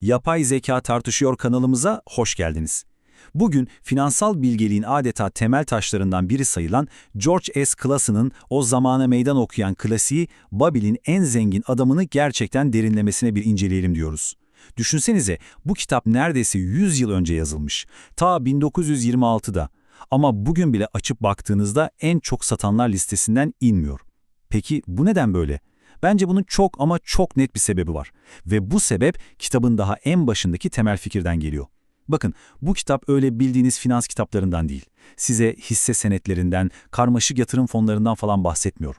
Yapay Zeka Tartışıyor kanalımıza hoş geldiniz. Bugün finansal bilgeliğin adeta temel taşlarından biri sayılan George S. Classon'ın o zamana meydan okuyan klasiği Babil'in en zengin adamını gerçekten derinlemesine bir inceleyelim diyoruz. Düşünsenize bu kitap neredeyse 100 yıl önce yazılmış. Ta 1926'da. Ama bugün bile açıp baktığınızda en çok satanlar listesinden inmiyor. Peki bu neden böyle? Bence bunun çok ama çok net bir sebebi var. Ve bu sebep kitabın daha en başındaki temel fikirden geliyor. Bakın bu kitap öyle bildiğiniz finans kitaplarından değil. Size hisse senetlerinden, karmaşık yatırım fonlarından falan bahsetmiyor.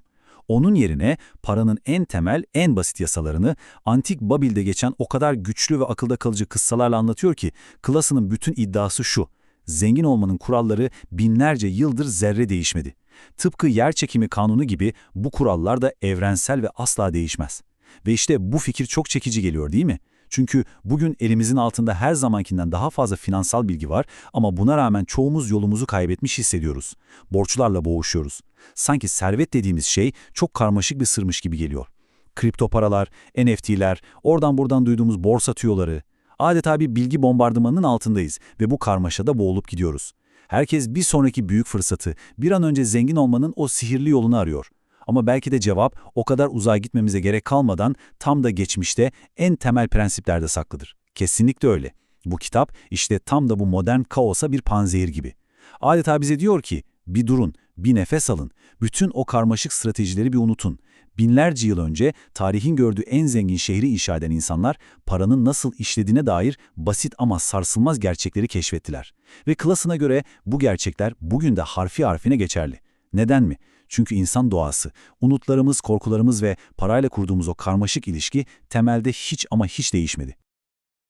Onun yerine paranın en temel, en basit yasalarını antik Babil'de geçen o kadar güçlü ve akılda kalıcı kıssalarla anlatıyor ki Klası'nın bütün iddiası şu. Zengin olmanın kuralları binlerce yıldır zerre değişmedi. Tıpkı yer çekimi kanunu gibi bu kurallar da evrensel ve asla değişmez. Ve işte bu fikir çok çekici geliyor değil mi? Çünkü bugün elimizin altında her zamankinden daha fazla finansal bilgi var ama buna rağmen çoğumuz yolumuzu kaybetmiş hissediyoruz. Borçlarla boğuşuyoruz. Sanki servet dediğimiz şey çok karmaşık bir sırmış gibi geliyor. Kripto paralar, NFT'ler, oradan buradan duyduğumuz borsa tüyoları. Adeta bir bilgi bombardımanının altındayız ve bu karmaşada boğulup gidiyoruz. Herkes bir sonraki büyük fırsatı, bir an önce zengin olmanın o sihirli yolunu arıyor. Ama belki de cevap o kadar uzağa gitmemize gerek kalmadan tam da geçmişte en temel prensiplerde saklıdır. Kesinlikle öyle. Bu kitap işte tam da bu modern kaosa bir panzehir gibi. Adeta bize diyor ki bir durun, bir nefes alın, bütün o karmaşık stratejileri bir unutun. Binlerce yıl önce tarihin gördüğü en zengin şehri inşa eden insanlar paranın nasıl işlediğine dair basit ama sarsılmaz gerçekleri keşfettiler. Ve klasına göre bu gerçekler bugün de harfi harfine geçerli. Neden mi? Çünkü insan doğası, unutlarımız, korkularımız ve parayla kurduğumuz o karmaşık ilişki temelde hiç ama hiç değişmedi.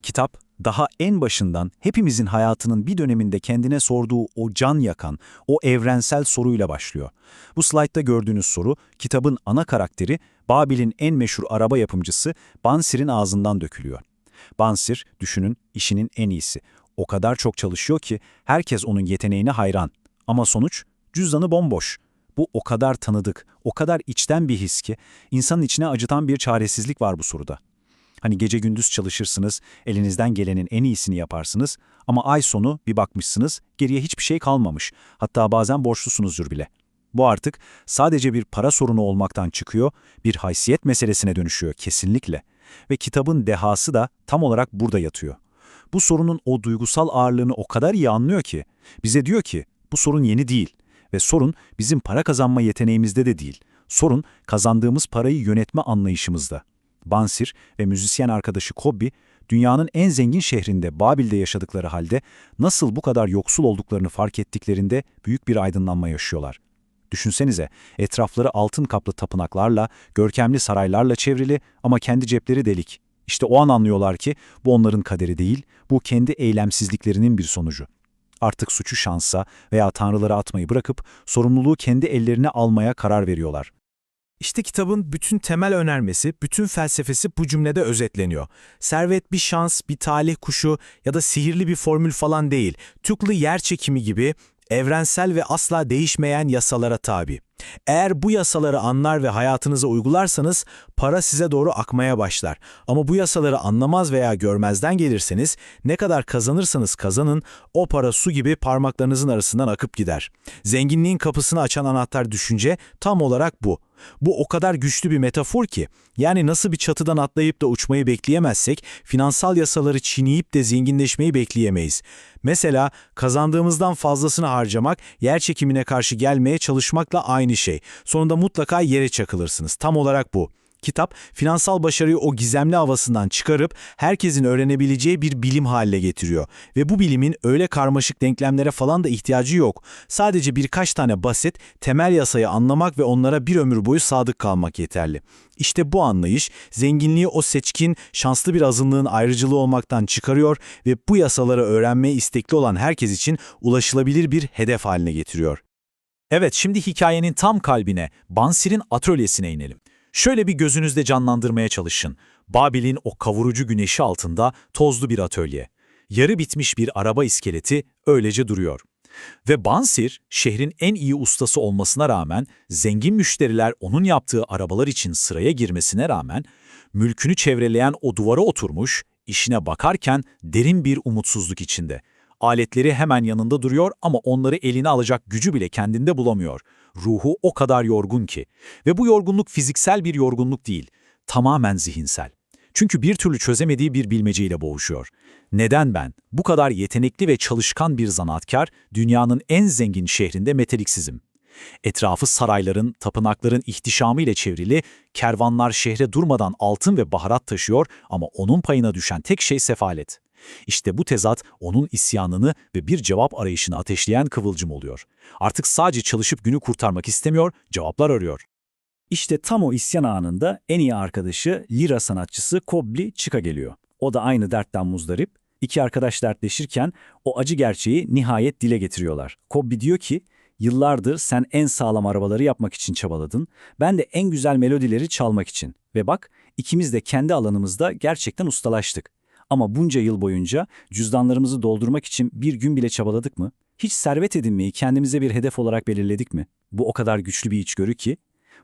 Kitap, daha en başından hepimizin hayatının bir döneminde kendine sorduğu o can yakan, o evrensel soruyla başlıyor. Bu slaytta gördüğünüz soru, kitabın ana karakteri, Babil'in en meşhur araba yapımcısı Bansir'in ağzından dökülüyor. Bansir, düşünün, işinin en iyisi. O kadar çok çalışıyor ki herkes onun yeteneğine hayran. Ama sonuç, cüzdanı bomboş. Bu o kadar tanıdık, o kadar içten bir his ki, insanın içine acıtan bir çaresizlik var bu soruda. Hani gece gündüz çalışırsınız, elinizden gelenin en iyisini yaparsınız ama ay sonu bir bakmışsınız geriye hiçbir şey kalmamış. Hatta bazen borçlusunuzdur bile. Bu artık sadece bir para sorunu olmaktan çıkıyor, bir haysiyet meselesine dönüşüyor kesinlikle. Ve kitabın dehası da tam olarak burada yatıyor. Bu sorunun o duygusal ağırlığını o kadar iyi anlıyor ki, bize diyor ki bu sorun yeni değil ve sorun bizim para kazanma yeteneğimizde de değil. Sorun kazandığımız parayı yönetme anlayışımızda. Bansir ve müzisyen arkadaşı Kobbi, dünyanın en zengin şehrinde Babil'de yaşadıkları halde nasıl bu kadar yoksul olduklarını fark ettiklerinde büyük bir aydınlanma yaşıyorlar. Düşünsenize, etrafları altın kaplı tapınaklarla, görkemli saraylarla çevrili ama kendi cepleri delik. İşte o an anlıyorlar ki bu onların kaderi değil, bu kendi eylemsizliklerinin bir sonucu. Artık suçu şansa veya tanrılara atmayı bırakıp sorumluluğu kendi ellerine almaya karar veriyorlar. İşte kitabın bütün temel önermesi, bütün felsefesi bu cümlede özetleniyor. Servet bir şans, bir talih kuşu ya da sihirli bir formül falan değil. Tüklü yer çekimi gibi evrensel ve asla değişmeyen yasalara tabi. Eğer bu yasaları anlar ve hayatınıza uygularsanız para size doğru akmaya başlar. Ama bu yasaları anlamaz veya görmezden gelirseniz ne kadar kazanırsanız kazanın o para su gibi parmaklarınızın arasından akıp gider. Zenginliğin kapısını açan anahtar düşünce tam olarak bu. Bu o kadar güçlü bir metafor ki, yani nasıl bir çatıdan atlayıp da uçmayı bekleyemezsek, finansal yasaları çiğneyip de zenginleşmeyi bekleyemeyiz. Mesela kazandığımızdan fazlasını harcamak, yer çekimine karşı gelmeye çalışmakla aynı şey. Sonunda mutlaka yere çakılırsınız. Tam olarak bu. Kitap, finansal başarıyı o gizemli havasından çıkarıp herkesin öğrenebileceği bir bilim haline getiriyor. Ve bu bilimin öyle karmaşık denklemlere falan da ihtiyacı yok. Sadece birkaç tane basit, temel yasayı anlamak ve onlara bir ömür boyu sadık kalmak yeterli. İşte bu anlayış, zenginliği o seçkin, şanslı bir azınlığın ayrıcılığı olmaktan çıkarıyor ve bu yasaları öğrenmeye istekli olan herkes için ulaşılabilir bir hedef haline getiriyor. Evet, şimdi hikayenin tam kalbine, Bansir'in atölyesine inelim. Şöyle bir gözünüzde canlandırmaya çalışın. Babil'in o kavurucu güneşi altında tozlu bir atölye. Yarı bitmiş bir araba iskeleti öylece duruyor. Ve Bansir, şehrin en iyi ustası olmasına rağmen, zengin müşteriler onun yaptığı arabalar için sıraya girmesine rağmen, mülkünü çevreleyen o duvara oturmuş, işine bakarken derin bir umutsuzluk içinde. Aletleri hemen yanında duruyor ama onları eline alacak gücü bile kendinde bulamıyor. Ruhu o kadar yorgun ki. Ve bu yorgunluk fiziksel bir yorgunluk değil, tamamen zihinsel. Çünkü bir türlü çözemediği bir bilmeceyle boğuşuyor. Neden ben, bu kadar yetenekli ve çalışkan bir zanaatkar, dünyanın en zengin şehrinde meteliksizim? Etrafı sarayların, tapınakların ihtişamı ile çevrili, kervanlar şehre durmadan altın ve baharat taşıyor ama onun payına düşen tek şey sefalet. İşte bu tezat onun isyanını ve bir cevap arayışını ateşleyen kıvılcım oluyor. Artık sadece çalışıp günü kurtarmak istemiyor, cevaplar arıyor. İşte tam o isyan anında en iyi arkadaşı lira sanatçısı Kobli çıka geliyor. O da aynı dertten muzdarip. İki arkadaş dertleşirken o acı gerçeği nihayet dile getiriyorlar. Kobbi diyor ki, yıllardır sen en sağlam arabaları yapmak için çabaladın, ben de en güzel melodileri çalmak için. Ve bak, ikimiz de kendi alanımızda gerçekten ustalaştık. Ama bunca yıl boyunca cüzdanlarımızı doldurmak için bir gün bile çabaladık mı? Hiç servet edinmeyi kendimize bir hedef olarak belirledik mi? Bu o kadar güçlü bir içgörü ki,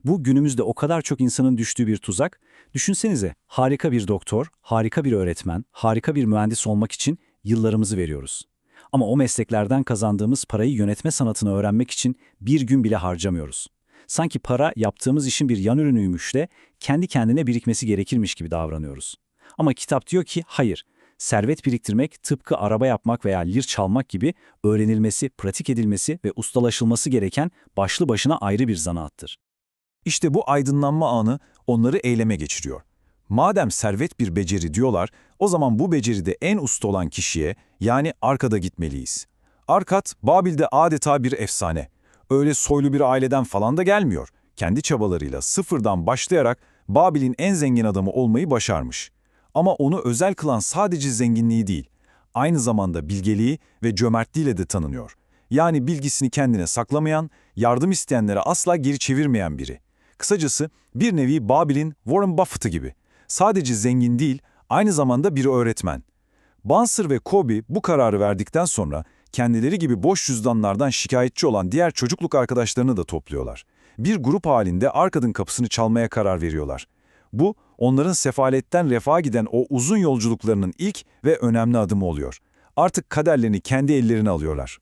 bu günümüzde o kadar çok insanın düştüğü bir tuzak. Düşünsenize, harika bir doktor, harika bir öğretmen, harika bir mühendis olmak için yıllarımızı veriyoruz. Ama o mesleklerden kazandığımız parayı yönetme sanatını öğrenmek için bir gün bile harcamıyoruz. Sanki para yaptığımız işin bir yan ürünüymüş de kendi kendine birikmesi gerekirmiş gibi davranıyoruz. Ama kitap diyor ki hayır, servet biriktirmek tıpkı araba yapmak veya lir çalmak gibi öğrenilmesi, pratik edilmesi ve ustalaşılması gereken başlı başına ayrı bir zanaattır. İşte bu aydınlanma anı onları eyleme geçiriyor. Madem servet bir beceri diyorlar, o zaman bu beceride en usta olan kişiye, yani Arkad'a gitmeliyiz. Arkat, Babil'de adeta bir efsane. Öyle soylu bir aileden falan da gelmiyor. Kendi çabalarıyla sıfırdan başlayarak Babil'in en zengin adamı olmayı başarmış. Ama onu özel kılan sadece zenginliği değil, aynı zamanda bilgeliği ve cömertliğiyle de tanınıyor. Yani bilgisini kendine saklamayan, yardım isteyenlere asla geri çevirmeyen biri. Kısacası bir nevi Babil'in Warren Buffett'ı gibi. Sadece zengin değil, aynı zamanda bir öğretmen. Banser ve Kobe bu kararı verdikten sonra kendileri gibi boş cüzdanlardan şikayetçi olan diğer çocukluk arkadaşlarını da topluyorlar. Bir grup halinde Arkad'ın kapısını çalmaya karar veriyorlar. Bu, onların sefaletten refaha giden o uzun yolculuklarının ilk ve önemli adımı oluyor. Artık kaderlerini kendi ellerine alıyorlar.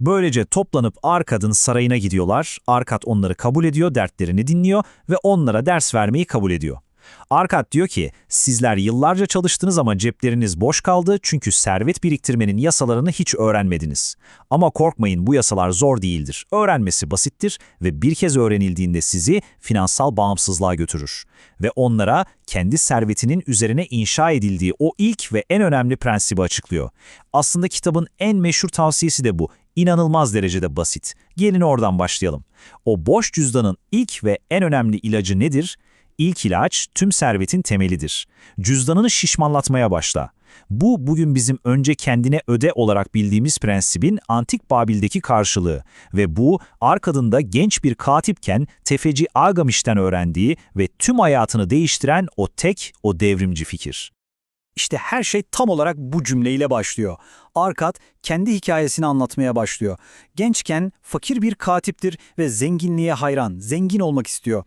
Böylece toplanıp Arkad'ın sarayına gidiyorlar. Arkad onları kabul ediyor, dertlerini dinliyor ve onlara ders vermeyi kabul ediyor. Arkad diyor ki, sizler yıllarca çalıştınız ama cepleriniz boş kaldı çünkü servet biriktirmenin yasalarını hiç öğrenmediniz. Ama korkmayın bu yasalar zor değildir. Öğrenmesi basittir ve bir kez öğrenildiğinde sizi finansal bağımsızlığa götürür. Ve onlara kendi servetinin üzerine inşa edildiği o ilk ve en önemli prensibi açıklıyor. Aslında kitabın en meşhur tavsiyesi de bu. İnanılmaz derecede basit. Gelin oradan başlayalım. O boş cüzdanın ilk ve en önemli ilacı nedir? İlk ilaç tüm servetin temelidir. Cüzdanını şişmanlatmaya başla. Bu bugün bizim önce kendine öde olarak bildiğimiz prensibin antik Babil'deki karşılığı ve bu arkadında genç bir katipken tefeci Algamiş'ten öğrendiği ve tüm hayatını değiştiren o tek, o devrimci fikir. İşte her şey tam olarak bu cümleyle başlıyor. Arkat kendi hikayesini anlatmaya başlıyor. Gençken fakir bir katiptir ve zenginliğe hayran, zengin olmak istiyor.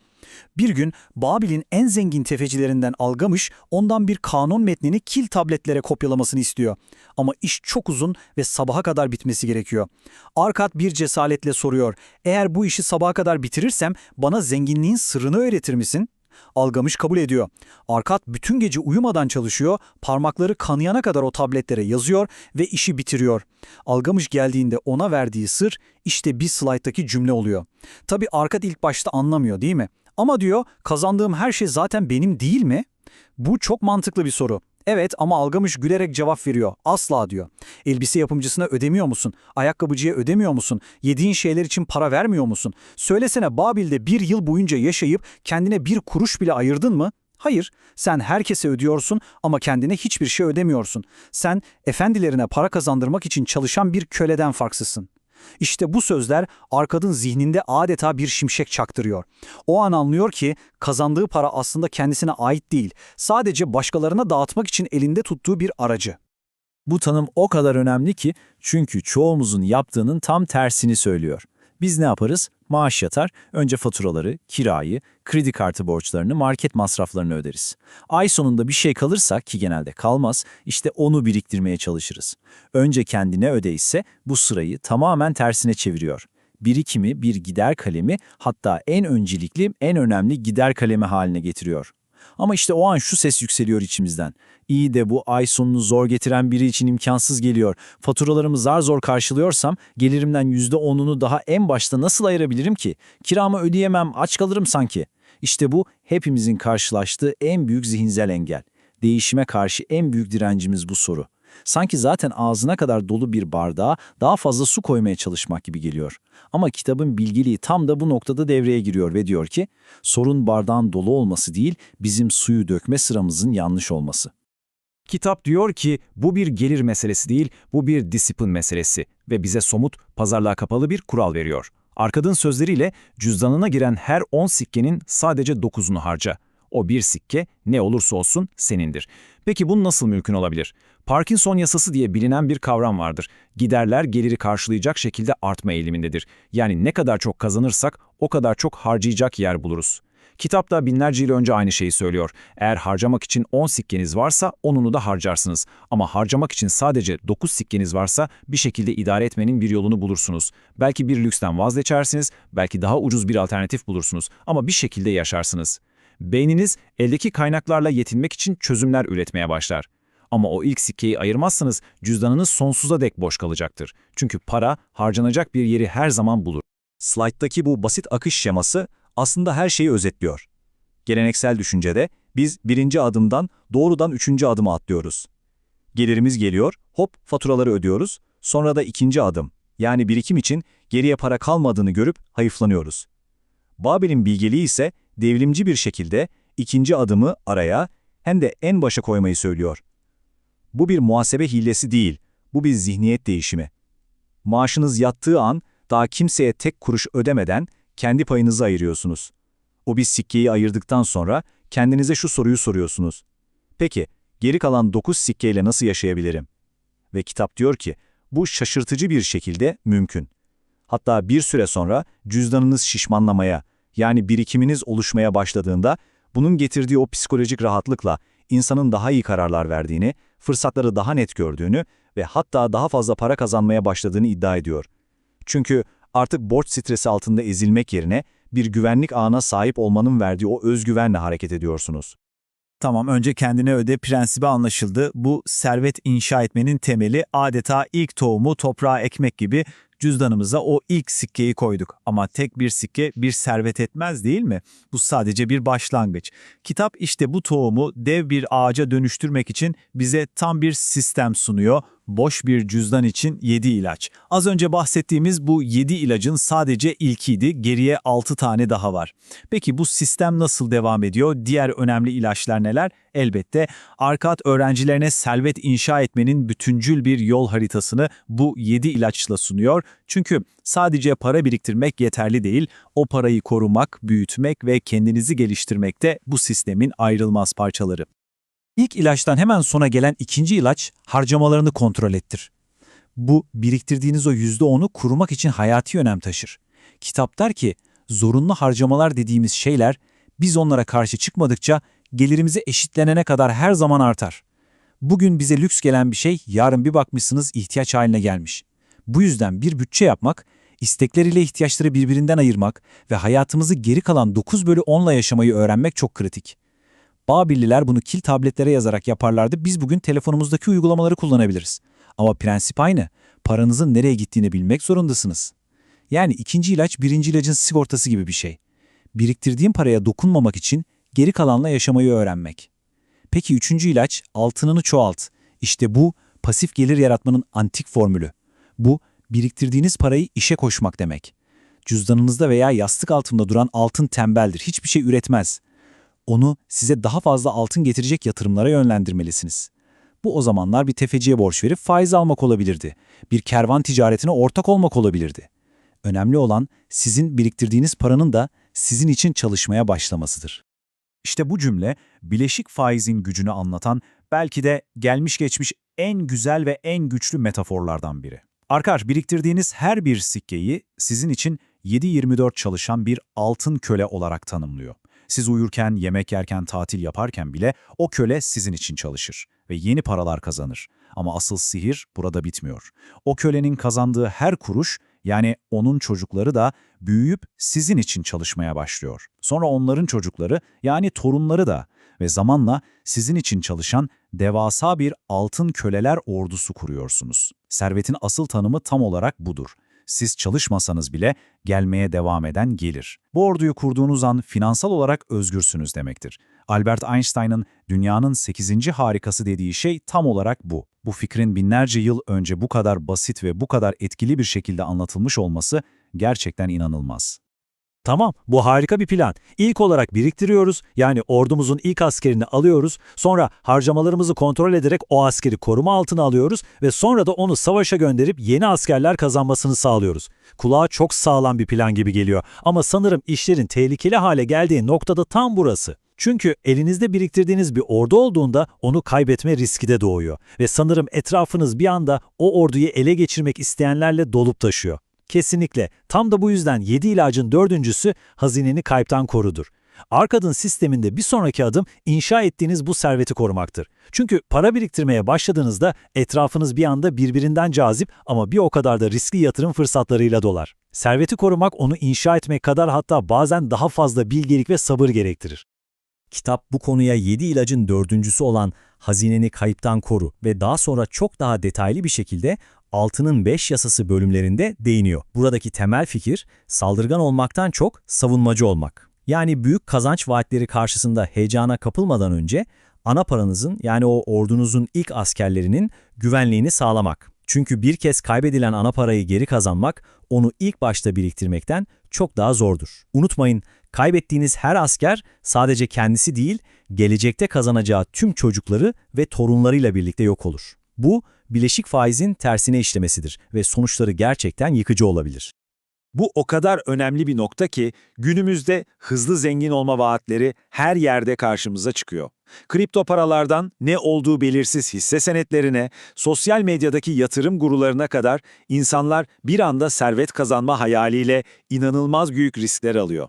Bir gün Babil'in en zengin tefecilerinden Algamış ondan bir kanun metnini kil tabletlere kopyalamasını istiyor. Ama iş çok uzun ve sabaha kadar bitmesi gerekiyor. Arkat bir cesaretle soruyor. Eğer bu işi sabaha kadar bitirirsem bana zenginliğin sırrını öğretir misin? Algamış kabul ediyor. Arkat bütün gece uyumadan çalışıyor, parmakları kanayana kadar o tabletlere yazıyor ve işi bitiriyor. Algamış geldiğinde ona verdiği sır işte bir slayttaki cümle oluyor. Tabi Arkat ilk başta anlamıyor değil mi? Ama diyor kazandığım her şey zaten benim değil mi? Bu çok mantıklı bir soru. Evet ama Algamış gülerek cevap veriyor. Asla diyor. Elbise yapımcısına ödemiyor musun? Ayakkabıcıya ödemiyor musun? Yediğin şeyler için para vermiyor musun? Söylesene Babil'de bir yıl boyunca yaşayıp kendine bir kuruş bile ayırdın mı? Hayır, sen herkese ödüyorsun ama kendine hiçbir şey ödemiyorsun. Sen efendilerine para kazandırmak için çalışan bir köleden farksızsın. İşte bu sözler Arkad'ın zihninde adeta bir şimşek çaktırıyor. O an anlıyor ki kazandığı para aslında kendisine ait değil, sadece başkalarına dağıtmak için elinde tuttuğu bir aracı. Bu tanım o kadar önemli ki çünkü çoğumuzun yaptığının tam tersini söylüyor. Biz ne yaparız? Maaş yatar, önce faturaları, kirayı, kredi kartı borçlarını, market masraflarını öderiz. Ay sonunda bir şey kalırsa ki genelde kalmaz, işte onu biriktirmeye çalışırız. Önce kendine öde ise bu sırayı tamamen tersine çeviriyor. Birikimi bir gider kalemi hatta en öncelikli, en önemli gider kalemi haline getiriyor. Ama işte o an şu ses yükseliyor içimizden. İyi de bu ay sonunu zor getiren biri için imkansız geliyor. Faturalarımı zar zor karşılıyorsam gelirimden %10'unu daha en başta nasıl ayırabilirim ki? Kiramı ödeyemem, aç kalırım sanki. İşte bu hepimizin karşılaştığı en büyük zihinsel engel. Değişime karşı en büyük direncimiz bu soru. Sanki zaten ağzına kadar dolu bir bardağa daha fazla su koymaya çalışmak gibi geliyor. Ama kitabın bilgiliği tam da bu noktada devreye giriyor ve diyor ki, sorun bardağın dolu olması değil, bizim suyu dökme sıramızın yanlış olması. Kitap diyor ki bu bir gelir meselesi değil, bu bir disiplin meselesi ve bize somut, pazarlığa kapalı bir kural veriyor. Arkadın sözleriyle cüzdanına giren her 10 sikkenin sadece 9'unu harca. O bir sikke ne olursa olsun senindir. Peki bu nasıl mümkün olabilir? Parkinson yasası diye bilinen bir kavram vardır. Giderler geliri karşılayacak şekilde artma eğilimindedir. Yani ne kadar çok kazanırsak o kadar çok harcayacak yer buluruz. Kitapta binlerce yıl önce aynı şeyi söylüyor. Eğer harcamak için 10 sikkeniz varsa onunu da harcarsınız. Ama harcamak için sadece 9 sikkeniz varsa bir şekilde idare etmenin bir yolunu bulursunuz. Belki bir lüksten vazgeçersiniz, belki daha ucuz bir alternatif bulursunuz ama bir şekilde yaşarsınız. Beyniniz eldeki kaynaklarla yetinmek için çözümler üretmeye başlar. Ama o ilk sikkeyi ayırmazsanız cüzdanınız sonsuza dek boş kalacaktır. Çünkü para harcanacak bir yeri her zaman bulur. Slide'daki bu basit akış şeması aslında her şeyi özetliyor. Geleneksel düşüncede biz birinci adımdan doğrudan üçüncü adıma atlıyoruz. Gelirimiz geliyor, hop faturaları ödüyoruz, sonra da ikinci adım, yani birikim için geriye para kalmadığını görüp hayıflanıyoruz. Babel'in bilgeliği ise devrimci bir şekilde ikinci adımı araya hem de en başa koymayı söylüyor. Bu bir muhasebe hilesi değil, bu bir zihniyet değişimi. Maaşınız yattığı an daha kimseye tek kuruş ödemeden kendi payınızı ayırıyorsunuz. O bir sikkeyi ayırdıktan sonra kendinize şu soruyu soruyorsunuz. Peki, geri kalan 9 sikkeyle nasıl yaşayabilirim? Ve kitap diyor ki, bu şaşırtıcı bir şekilde mümkün. Hatta bir süre sonra cüzdanınız şişmanlamaya, yani birikiminiz oluşmaya başladığında, bunun getirdiği o psikolojik rahatlıkla insanın daha iyi kararlar verdiğini, fırsatları daha net gördüğünü ve hatta daha fazla para kazanmaya başladığını iddia ediyor. Çünkü artık borç stresi altında ezilmek yerine bir güvenlik ağına sahip olmanın verdiği o özgüvenle hareket ediyorsunuz. Tamam önce kendine öde prensibi anlaşıldı. Bu servet inşa etmenin temeli adeta ilk tohumu toprağa ekmek gibi cüzdanımıza o ilk sikkeyi koyduk. Ama tek bir sikke bir servet etmez değil mi? Bu sadece bir başlangıç. Kitap işte bu tohumu dev bir ağaca dönüştürmek için bize tam bir sistem sunuyor. Boş bir cüzdan için 7 ilaç. Az önce bahsettiğimiz bu 7 ilacın sadece ilkiydi, geriye 6 tane daha var. Peki bu sistem nasıl devam ediyor? Diğer önemli ilaçlar neler? Elbette Arkat öğrencilerine servet inşa etmenin bütüncül bir yol haritasını bu 7 ilaçla sunuyor. Çünkü sadece para biriktirmek yeterli değil, o parayı korumak, büyütmek ve kendinizi geliştirmek de bu sistemin ayrılmaz parçaları. İlk ilaçtan hemen sonra gelen ikinci ilaç harcamalarını kontrol ettir. Bu biriktirdiğiniz o %10'u kurumak için hayati önem taşır. Kitap der ki zorunlu harcamalar dediğimiz şeyler biz onlara karşı çıkmadıkça gelirimize eşitlenene kadar her zaman artar. Bugün bize lüks gelen bir şey yarın bir bakmışsınız ihtiyaç haline gelmiş. Bu yüzden bir bütçe yapmak, istekleriyle ihtiyaçları birbirinden ayırmak ve hayatımızı geri kalan 9 bölü 10'la yaşamayı öğrenmek çok kritik. Babilliler bunu kil tabletlere yazarak yaparlardı. Biz bugün telefonumuzdaki uygulamaları kullanabiliriz. Ama prensip aynı. Paranızın nereye gittiğini bilmek zorundasınız. Yani ikinci ilaç birinci ilacın sigortası gibi bir şey. Biriktirdiğin paraya dokunmamak için geri kalanla yaşamayı öğrenmek. Peki üçüncü ilaç altınını çoğalt. İşte bu pasif gelir yaratmanın antik formülü. Bu biriktirdiğiniz parayı işe koşmak demek. Cüzdanınızda veya yastık altında duran altın tembeldir. Hiçbir şey üretmez. Onu size daha fazla altın getirecek yatırımlara yönlendirmelisiniz. Bu o zamanlar bir tefeciye borç verip faiz almak olabilirdi. Bir kervan ticaretine ortak olmak olabilirdi. Önemli olan sizin biriktirdiğiniz paranın da sizin için çalışmaya başlamasıdır. İşte bu cümle bileşik faizin gücünü anlatan belki de gelmiş geçmiş en güzel ve en güçlü metaforlardan biri. Arkadaş biriktirdiğiniz her bir sikkeyi sizin için 7-24 çalışan bir altın köle olarak tanımlıyor. Siz uyurken, yemek yerken, tatil yaparken bile o köle sizin için çalışır ve yeni paralar kazanır. Ama asıl sihir burada bitmiyor. O kölenin kazandığı her kuruş, yani onun çocukları da büyüyüp sizin için çalışmaya başlıyor. Sonra onların çocukları, yani torunları da ve zamanla sizin için çalışan devasa bir altın köleler ordusu kuruyorsunuz. Servetin asıl tanımı tam olarak budur. Siz çalışmasanız bile gelmeye devam eden gelir. Bu orduyu kurduğunuz an finansal olarak özgürsünüz demektir. Albert Einstein'ın dünyanın 8. harikası dediği şey tam olarak bu. Bu fikrin binlerce yıl önce bu kadar basit ve bu kadar etkili bir şekilde anlatılmış olması gerçekten inanılmaz. Tamam, bu harika bir plan. İlk olarak biriktiriyoruz, yani ordumuzun ilk askerini alıyoruz, sonra harcamalarımızı kontrol ederek o askeri koruma altına alıyoruz ve sonra da onu savaşa gönderip yeni askerler kazanmasını sağlıyoruz. Kulağa çok sağlam bir plan gibi geliyor ama sanırım işlerin tehlikeli hale geldiği noktada tam burası. Çünkü elinizde biriktirdiğiniz bir ordu olduğunda onu kaybetme riski de doğuyor ve sanırım etrafınız bir anda o orduyu ele geçirmek isteyenlerle dolup taşıyor. Kesinlikle. Tam da bu yüzden 7 ilacın dördüncüsü hazineni kayıptan korudur. Arkadın sisteminde bir sonraki adım inşa ettiğiniz bu serveti korumaktır. Çünkü para biriktirmeye başladığınızda etrafınız bir anda birbirinden cazip ama bir o kadar da riskli yatırım fırsatlarıyla dolar. Serveti korumak onu inşa etmek kadar hatta bazen daha fazla bilgelik ve sabır gerektirir. Kitap bu konuya 7 ilacın dördüncüsü olan hazineni kayıptan koru ve daha sonra çok daha detaylı bir şekilde altının 5 yasası bölümlerinde değiniyor. Buradaki temel fikir saldırgan olmaktan çok savunmacı olmak. Yani büyük kazanç vaatleri karşısında heyecana kapılmadan önce ana paranızın yani o ordunuzun ilk askerlerinin güvenliğini sağlamak. Çünkü bir kez kaybedilen ana parayı geri kazanmak onu ilk başta biriktirmekten çok daha zordur. Unutmayın, kaybettiğiniz her asker sadece kendisi değil, gelecekte kazanacağı tüm çocukları ve torunlarıyla birlikte yok olur. Bu, bileşik faizin tersine işlemesidir ve sonuçları gerçekten yıkıcı olabilir. Bu o kadar önemli bir nokta ki günümüzde hızlı zengin olma vaatleri her yerde karşımıza çıkıyor. Kripto paralardan ne olduğu belirsiz hisse senetlerine, sosyal medyadaki yatırım gurularına kadar insanlar bir anda servet kazanma hayaliyle inanılmaz büyük riskler alıyor.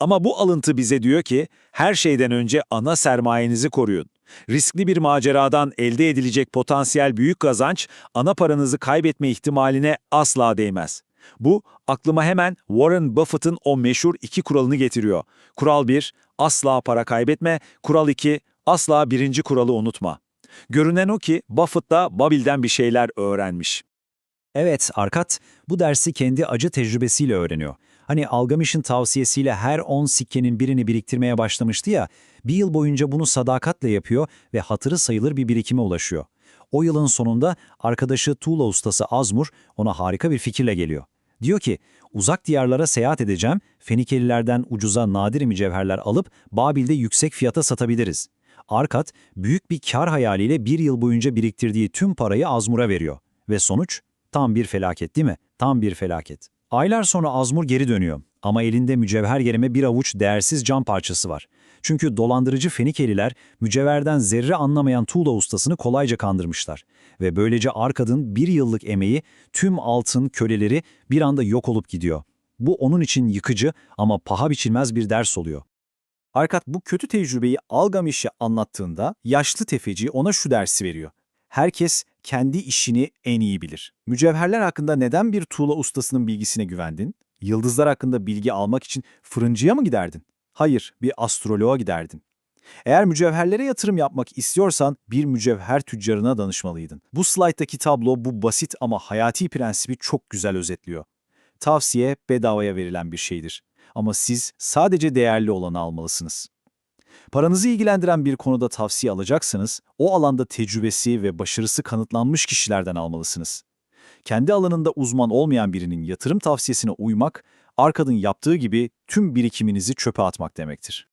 Ama bu alıntı bize diyor ki her şeyden önce ana sermayenizi koruyun. Riskli bir maceradan elde edilecek potansiyel büyük kazanç ana paranızı kaybetme ihtimaline asla değmez. Bu aklıma hemen Warren Buffett'ın o meşhur iki kuralını getiriyor. Kural 1, asla para kaybetme. Kural 2, asla birinci kuralı unutma. Görünen o ki Buffett da Babil'den bir şeyler öğrenmiş. Evet, Arkat bu dersi kendi acı tecrübesiyle öğreniyor. Hani Algamış'ın tavsiyesiyle her 10 sikkenin birini biriktirmeye başlamıştı ya, bir yıl boyunca bunu sadakatle yapıyor ve hatırı sayılır bir birikime ulaşıyor. O yılın sonunda arkadaşı tuğla ustası Azmur ona harika bir fikirle geliyor. Diyor ki, uzak diyarlara seyahat edeceğim, Fenikelilerden ucuza nadir mücevherler alıp Babil'de yüksek fiyata satabiliriz. Arkat, büyük bir kar hayaliyle bir yıl boyunca biriktirdiği tüm parayı Azmur'a veriyor. Ve sonuç? Tam bir felaket değil mi? Tam bir felaket. Aylar sonra Azmur geri dönüyor ama elinde mücevher yerine bir avuç değersiz cam parçası var. Çünkü dolandırıcı Fenikeliler mücevherden zerre anlamayan tuğla ustasını kolayca kandırmışlar. Ve böylece Arkad'ın bir yıllık emeği tüm altın köleleri bir anda yok olup gidiyor. Bu onun için yıkıcı ama paha biçilmez bir ders oluyor. Arkat bu kötü tecrübeyi Algamiş'e anlattığında yaşlı tefeci ona şu dersi veriyor. Herkes kendi işini en iyi bilir. Mücevherler hakkında neden bir tuğla ustasının bilgisine güvendin? Yıldızlar hakkında bilgi almak için fırıncıya mı giderdin? Hayır, bir astroloğa giderdin. Eğer mücevherlere yatırım yapmak istiyorsan bir mücevher tüccarına danışmalıydın. Bu slayttaki tablo bu basit ama hayati prensibi çok güzel özetliyor. Tavsiye bedavaya verilen bir şeydir. Ama siz sadece değerli olanı almalısınız. Paranızı ilgilendiren bir konuda tavsiye alacaksanız, o alanda tecrübesi ve başarısı kanıtlanmış kişilerden almalısınız. Kendi alanında uzman olmayan birinin yatırım tavsiyesine uymak, Arkad'ın yaptığı gibi tüm birikiminizi çöpe atmak demektir.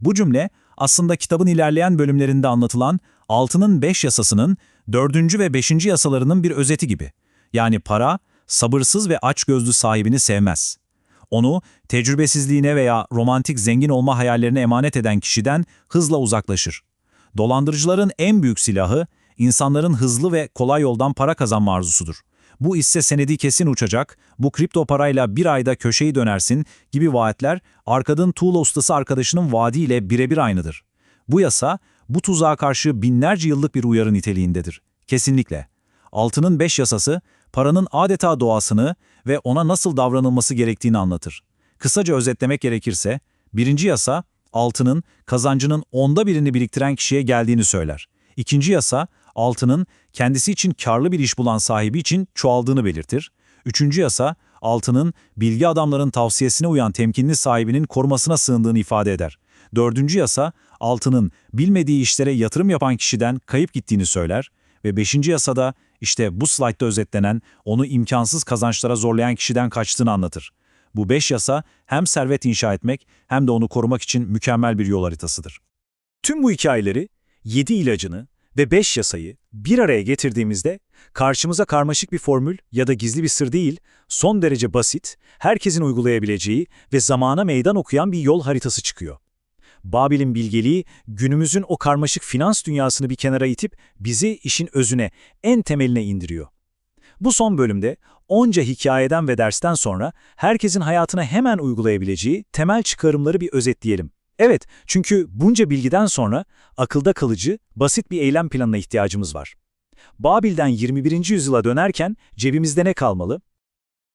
Bu cümle aslında kitabın ilerleyen bölümlerinde anlatılan altının 5 yasasının 4. ve 5. yasalarının bir özeti gibi. Yani para, sabırsız ve açgözlü sahibini sevmez. Onu tecrübesizliğine veya romantik zengin olma hayallerine emanet eden kişiden hızla uzaklaşır. Dolandırıcıların en büyük silahı, insanların hızlı ve kolay yoldan para kazanma arzusudur. bu hisse senedi kesin uçacak, bu kripto parayla bir ayda köşeyi dönersin gibi vaatler Arkad'ın tuğla ustası arkadaşının vaadiyle birebir aynıdır. Bu yasa, bu tuzağa karşı binlerce yıllık bir uyarı niteliğindedir. Kesinlikle. Altının 5 yasası, paranın adeta doğasını ve ona nasıl davranılması gerektiğini anlatır. Kısaca özetlemek gerekirse, birinci yasa, altının kazancının onda birini biriktiren kişiye geldiğini söyler. İkinci yasa, altının kendisi için karlı bir iş bulan sahibi için çoğaldığını belirtir. Üçüncü yasa, altının bilgi adamların tavsiyesine uyan temkinli sahibinin korumasına sığındığını ifade eder. Dördüncü yasa, altının bilmediği işlere yatırım yapan kişiden kayıp gittiğini söyler. Ve beşinci yasada işte bu slaytta özetlenen onu imkansız kazançlara zorlayan kişiden kaçtığını anlatır. Bu beş yasa hem servet inşa etmek hem de onu korumak için mükemmel bir yol haritasıdır. Tüm bu hikayeleri, 7 ilacını ve 5 yasayı bir araya getirdiğimizde karşımıza karmaşık bir formül ya da gizli bir sır değil, son derece basit, herkesin uygulayabileceği ve zamana meydan okuyan bir yol haritası çıkıyor. Babil'in bilgeliği günümüzün o karmaşık finans dünyasını bir kenara itip bizi işin özüne, en temeline indiriyor. Bu son bölümde onca hikayeden ve dersten sonra herkesin hayatına hemen uygulayabileceği temel çıkarımları bir özetleyelim. Evet, çünkü bunca bilgiden sonra akılda kalıcı, basit bir eylem planına ihtiyacımız var. Babil'den 21. yüzyıla dönerken cebimizde ne kalmalı?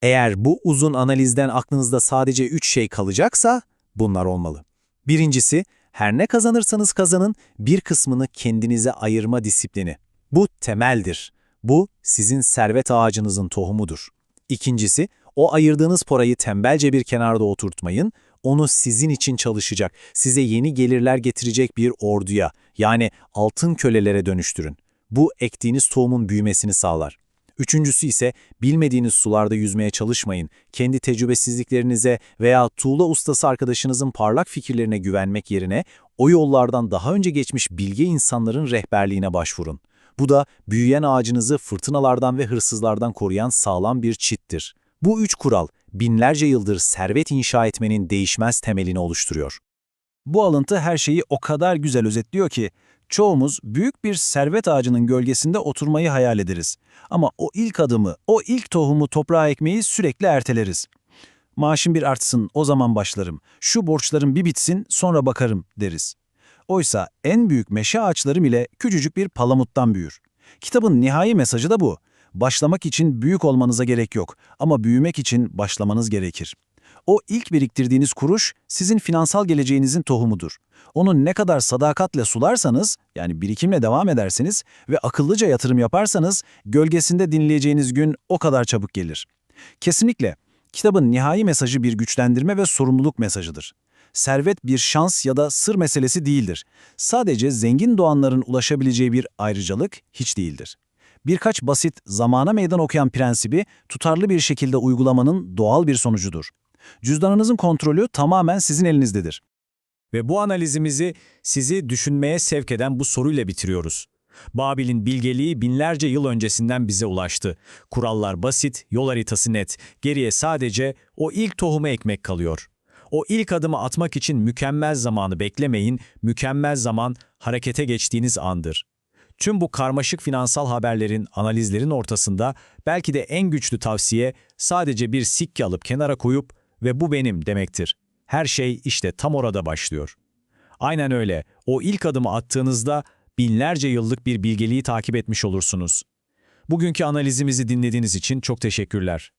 Eğer bu uzun analizden aklınızda sadece üç şey kalacaksa bunlar olmalı. Birincisi, her ne kazanırsanız kazanın bir kısmını kendinize ayırma disiplini. Bu temeldir. Bu sizin servet ağacınızın tohumudur. İkincisi, o ayırdığınız parayı tembelce bir kenarda oturtmayın, onu sizin için çalışacak, size yeni gelirler getirecek bir orduya, yani altın kölelere dönüştürün. Bu ektiğiniz tohumun büyümesini sağlar. Üçüncüsü ise bilmediğiniz sularda yüzmeye çalışmayın. Kendi tecrübesizliklerinize veya tuğla ustası arkadaşınızın parlak fikirlerine güvenmek yerine o yollardan daha önce geçmiş bilge insanların rehberliğine başvurun. Bu da büyüyen ağacınızı fırtınalardan ve hırsızlardan koruyan sağlam bir çittir. Bu üç kural binlerce yıldır servet inşa etmenin değişmez temelini oluşturuyor. Bu alıntı her şeyi o kadar güzel özetliyor ki, çoğumuz büyük bir servet ağacının gölgesinde oturmayı hayal ederiz. Ama o ilk adımı, o ilk tohumu toprağa ekmeyi sürekli erteleriz. Maaşım bir artsın, o zaman başlarım. Şu borçlarım bir bitsin, sonra bakarım deriz. Oysa en büyük meşe ağaçları bile küçücük bir palamuttan büyür. Kitabın nihai mesajı da bu. Başlamak için büyük olmanıza gerek yok ama büyümek için başlamanız gerekir. O ilk biriktirdiğiniz kuruş sizin finansal geleceğinizin tohumudur. Onu ne kadar sadakatle sularsanız, yani birikimle devam ederseniz ve akıllıca yatırım yaparsanız, gölgesinde dinleyeceğiniz gün o kadar çabuk gelir. Kesinlikle, kitabın nihai mesajı bir güçlendirme ve sorumluluk mesajıdır. Servet bir şans ya da sır meselesi değildir. Sadece zengin doğanların ulaşabileceği bir ayrıcalık hiç değildir. Birkaç basit, zamana meydan okuyan prensibi tutarlı bir şekilde uygulamanın doğal bir sonucudur. Cüzdanınızın kontrolü tamamen sizin elinizdedir. Ve bu analizimizi sizi düşünmeye sevk eden bu soruyla bitiriyoruz. Babil'in bilgeliği binlerce yıl öncesinden bize ulaştı. Kurallar basit, yol haritası net. Geriye sadece o ilk tohumu ekmek kalıyor. O ilk adımı atmak için mükemmel zamanı beklemeyin, mükemmel zaman harekete geçtiğiniz andır. Tüm bu karmaşık finansal haberlerin, analizlerin ortasında belki de en güçlü tavsiye sadece bir sikke alıp kenara koyup ve bu benim demektir. Her şey işte tam orada başlıyor. Aynen öyle. O ilk adımı attığınızda binlerce yıllık bir bilgeliği takip etmiş olursunuz. Bugünkü analizimizi dinlediğiniz için çok teşekkürler.